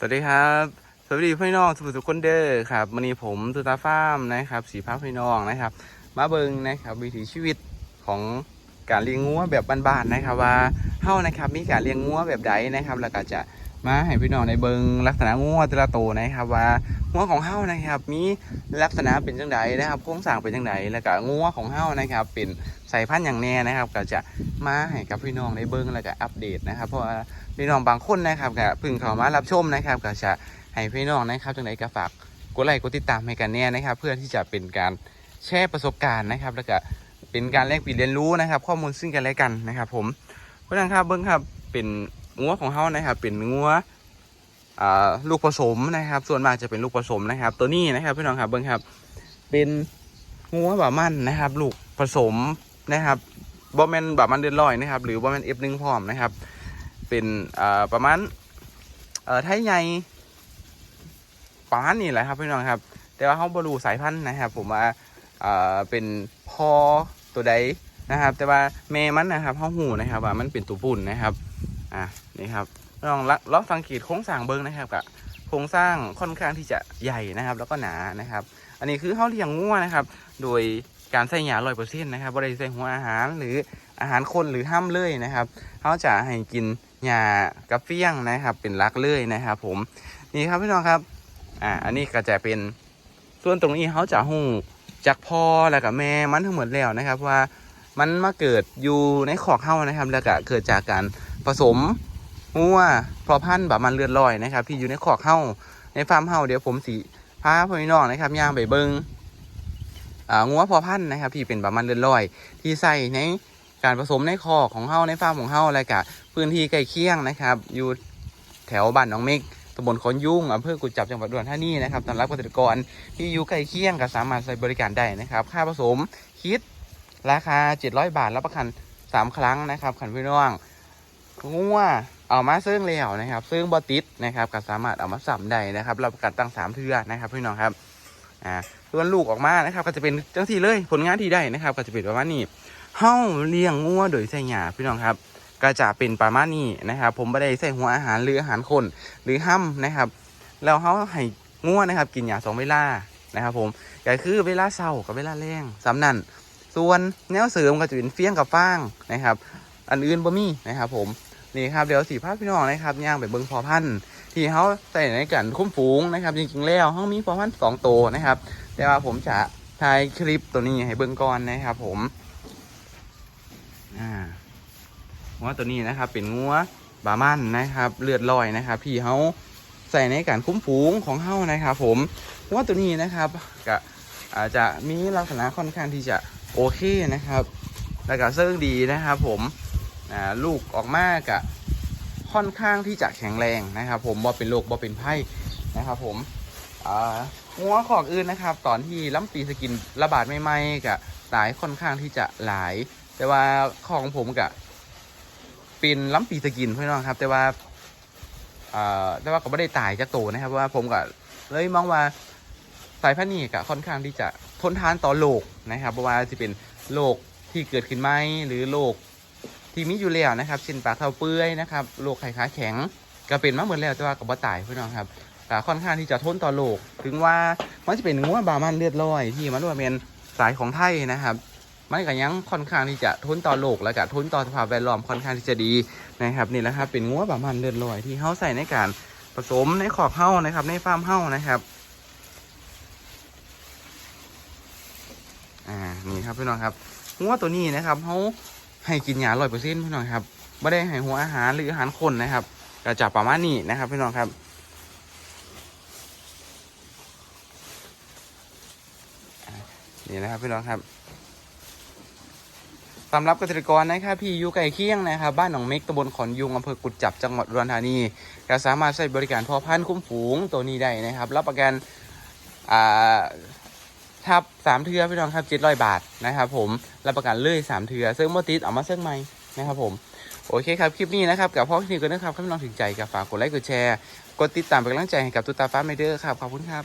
สวัสดีครับ สวัสดีพี่น้องทุกทุกคนเด้อครับวันนี้ผมตุตาฟาร์มนะครับ สีพาพี่น้องนะครับ มาเบิงนะครับ วิถีชีวิตของการเลี้ยงงัวแบบบ้านๆนะครับ ว่าเฮ้านะครับมีการเลี้ยงงัวแบบใดนะครับ แล้วก็จะมาให้พี่น้องในเบิงลักษณะงัวแต่ละตัวนะครับว่า งัวของเฮ้านะครับ มีลักษณะเป็นจังไดนะครับโครงสร้างเป็นจังไดแล้วก็งัวของเฮ้านะครับ เป็นสายพันธุ์อย่างแน่นะครับ ก็จะมาให้กับพี่น้องในเบิงแล้วก็อัปเดตนะครับ เพราะว่าพี่น้องบางคนนะครับก็เพิ่งเข้ามารับชมนะครับ ก็จะให้พี่น้องนะครับจังไดก็ฝากกดไลค์กดติดตามให้กันแน่นะครับ เพื่อที่จะเป็นการแชร์ประสบการณ์นะครับ แล้วก็เป็นการแลกเปลี่ยนเรียนรู้นะครับ ข้อมูลซึ่งกันและกันนะครับ ผมเพราะฉะนั้นครับเบิ้งครับเป็นงัวของเขานะครับ เป็นงัวอ่า ลูกผสมนะครับ ส่วนมากจะเป็นลูกผสมนะครับ ตัวนี้นะครับพี่น้องครับเบิ้งครับ เป็นงัวแบบมันนะครับ ลูกผสมนะครับบอแมนบบมันเดือนลอยนะครับ หรือบอแมนเอฟหนึ่งพร้อมนะครับ เป็นประมาณไทยใหญ่ประมาณนี้แหละครับพี่น้องครับ แต่ว่าเขาบรูสายพันธุ์นะครับ ผมว่าเอ่อเป็นพอตัวใดนะครับ แต่ว่าแม่มันนะครับเขาหูนะครับว่ามันเป็นตัวปุ่นนะครับ อะนี่ครับลองละลองสังเกตโครงสร้างเบิ้งนะครับกับโครงสร้างค่อนข้างที่จะใหญ่นะครับ แล้วก็หนานะครับ อันนี้คือเขาเลี้ยงงัวนะครับ โดยการใส่หยาร้อยเปอร์เซ็นต์นะครับบริใส่หัวอาหารหรืออาหารคนหรือห้ามเลยนะครับเขาจะให้กินหญ้ากับเฟี้ยงนะครับ เป็นหลักเลยนะครับ ผมนี่ครับพี่น้องครับอ่าอันนี้ก็จะเป็นส่วนตรงนี้เขาจะหูจากพ่อแล้วกับแม่มันทั้งหมดแล้วนะครับ ว่ามันมาเกิดอยู่ในขอกเข้านะครับ แล้วก็เกิดจากการ ผสมหัวพอพันธุ์แบบมันเลือดลอยนะครับ ที่อยู่ในขอกเข้าในฟาร์มเฮาเดี๋ยวผมสีพาพี่น้องนะครับย่างไปเบิงงัวพอพันธุ์นะครับ ที่เป็นแบบมันเลือดลอย ที่ใส่ในการผสมในคอกของเฮาในฟาร์มของเฮาอะไรกะพื้นที่ใกล้เคียงนะครับ อยู่แถวบ้านหนองเมกตำบลขอนยุ่งอำเภอกุดจับจังหวัดอุดรธานีนะครับสำหรับเกษตรกรที่อยู่ใกล้เคียงก็สามารถใช้บริการได้นะครับ ค่าผสมคิดราคา 700 บาทรับประกัน 3 ครั้งนะครับขันพี่น้อง งัวเอามาเซิ่งแล้วนะครับซิ่งบอติดนะครับก็สามารถเอามาสัมได้นะครับรับประกันตั้งสามเทือนะครับพี่น้องครับอ่าส่วนลูกออกมานะครับ ก็จะเป็นจังที่เลยผลงานที่ได้นะครับ ก็จะเป็นประมาณนี้เฮ้าเลี้ยงงัวโดยใส่หยาพี่น้องครับ ก็จะเป็นประมาณนี้นะครับ ผมไม่ได้ใส่หัวอาหารหรืออาหารคนหรือห้ำนะครับแล้วเขาให้ง่วนะครับ กินอย่าสองเวลานะครับ ผมก็คือเวลาเช้ากับเวลาแรงสำนันส่วนแนวเสริมก็จะเป็นเฟี้ยงกับฟางนะครับ อันอื่นบ่มีนะครับ ผม นี่ครับเดี๋ยวสีภาพพี่น้องนะครับย่างไปเบิ้งพอพันธุ์ที่เขาใส่ในกันคุ้มฝูงนะครับ จริงๆแล้วเขามีพอพันธุ์สองตัวนะครับ แต่ว่าผมจะถ่ายคลิปตัวนี้ให้เบิ้งก่อนนะครับ ผมอ่างัวตัวนี้นะครับ เป็นงัวบามันนะครับ เลือดลอยนะครับพี่เขาใส่ในการคุ้มฝูงของเขานะครับ ผมงัวตัวนี้นะครับก็อาจจะมีลักษณะค่อนข้างที่จะโอเคนะครับ แล้วก็เสื่องดีนะครับ ผม อ่าลูกออกมากะค่อนข้างที่จะแข็งแรงนะครับ ผมบ่เป็นโรคบ่เป็นไข้นะครับ ผมอ่างัวขอกอื่นนะครับ ตอนที่ล้ำปีสกินระบาดใหม่ๆกะตายค่อนข้างที่จะหลาย แต่ว่าของผมกะเป็นล้ำปีสกินพี่น้องครับ แต่ว่าแต่ว่าก็ไม่ได้ตายจากโตนะครับว่าผมก็เลยมองว่าสายพันธุ์นี้ก็ค่อนข้างที่จะทนทานต่อโรคนะครับเพราะว่าจะเป็นโรคที่เกิดขึ้นไหมหรือโรค ที่มีอยู่แล้วนะครับเช่นปลาเท้าเปื่อยนะครับโรคไข้ขาแข็งก็เป็นมาหมดแล้วแต่ว่าก็บ่ตายพี่น้องครับก็ค่อนข้างที่จะทนต่อโรคถึงว่ามันจะเป็นงัวบามันเลือดลอยที่มันว่าเป็นสายของไทยนะครับมันก็ยังค่อนข้างที่จะทนต่อโลกและก็ทนต่อสภาพแวดล้อมค่อนข้างที่จะดีนะครับนี่แหละครับเป็นงัวประมาณเลือดลอยที่เขาใส่ในการผสมในขอกเฮ้านะครับ ในฟาร์มเฮ้านะครับอ่านี่ครับพี่น้องครับงัวตัวนี้นะครับเขา ให้กินยาร้อยเปอร์เซ็นต์พี่น้องครับไม่ได้ให้หัวอาหารหรืออาหารคนนะครับก็จะประมาณนี้นะครับพี่น้องครับนี่นะครับพี่น้องครับสำหรับเกษตรกรนะครับพี่อยู่ใกล้เคียงนะครับ บ้านหนองเม็กตำบลขอนยุงอำเภอกุดจับจังหวัดอุดรธานีก็สามารถใช้บริการพ่อพันธุ์คุ้มฝูงตัวนี้ได้นะครับ รับประกันอ่า ทับสามเทือพี่น้องครับเจ็ดร้อยบาทนะครับผมรับประกันเลยสามเทือซึ่งโมติสออกมาเซิ่งใหม่นะครับผมโอเคครับ คลิปนี้นะครับ กับพ่อคลินิกกันนะครับถ้าพี่น้องถึงใจกับฝากกดไลค์กดแชร์ กดติดตามเป็นกำลังใจให้กับตุตาฟ้าไมเดอร์ครับ ขอบคุณครับ